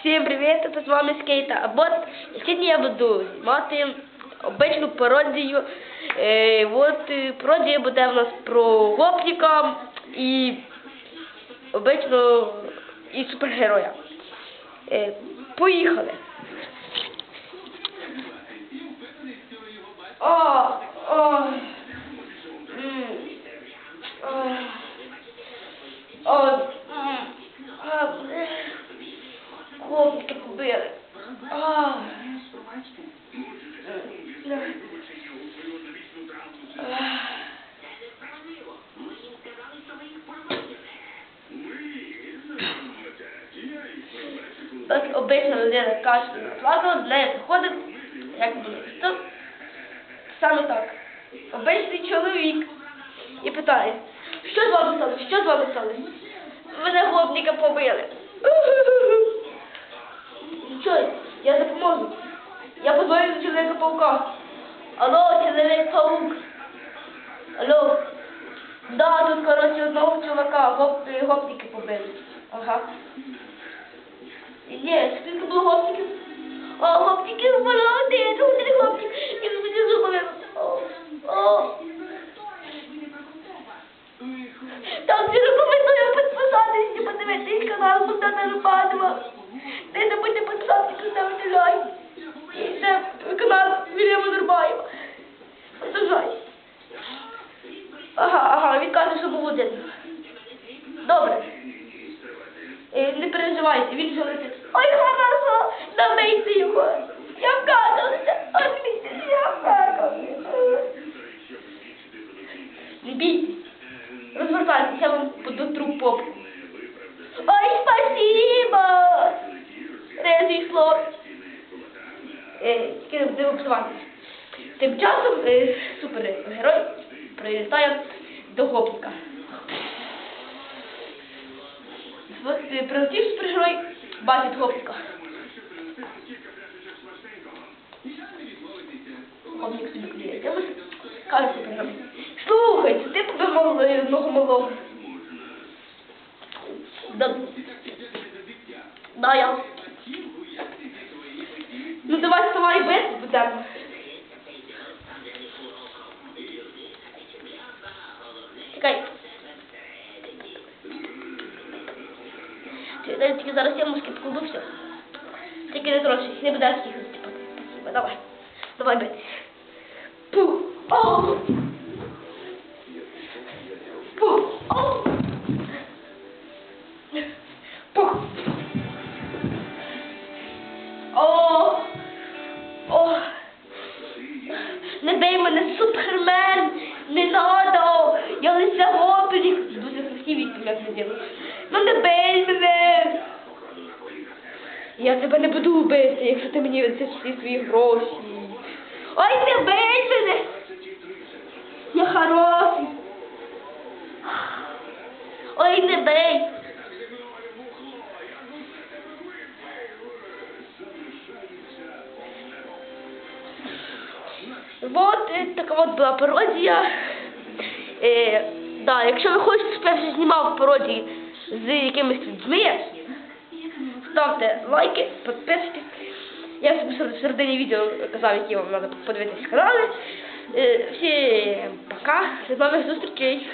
Всім привіт, це з вами Скейта. А от сьогодні я буду знімати обичну пародію. Е, от е, пародія буде в нас про гопніка і обично і супергероя. Е, поїхали. О, о, м, о, о, м, а, е. Хлопчики побили. А. Так обична людина кашляє плакала, до неї заходить, як буде. Саме так. Обичний чоловік і питає, що з вами сталося? Що з вами сталося? Мене хлопника побили. Тут, коротше, одного чувака гоп, гопники побили. Ага. Ні, скільки було гопників? О, гопників було один, один гопник. І мені зубили. О, о. Так, не рекомендую підписатися і подивитись канал Богдана Рубанова. Не забудьте підписатися, поставити лайк. І це канал Вільяма Нурбаєва. Продовжай. Ага, ага, він один. Добре. Е, Не переживайте, він вже летить. Ой, хорошо, давайте його. Я вкакався. Ой, я вкакався. Не бійтесь. Розвертайтесь, я вам дотру попу. Ой, спасибо! Резвий слов. Е, Тільки не будемо. Тим часом е, супергерой прилітає до гопніка. От, е, Прилетів супергерой, бачить гопніка. Гопнік собі кліє. Каже супергерой. Слухай, це ти мого одного малого. Да. Да, я. Ну давай вставай бити будемо. Чекай. Чекай, тільки зараз я мушки покладу все. Тільки не трошки, не буде скільки. Спасибо, давай. Давай бити. Пух. О! Пух. О! Пух. О! О! Не бей мене, супермен! Не надо! Я лише гопник! Дуже красиві як це діло. Ну бей мене! Я тебе не буду вбити, якщо ти мені віддасиш всі свої гроші. Ой, не бей мене! Я хороший! Ой, не бей! Вот е, така от була пародія. Е, да, якщо ви хочете, я вже знімав пародії з якимись людьми, ставте лайки, підписуйтесь. Я в середині відео казав, які вам треба подивитися канали. Е, всім пока, з нових зустрічей.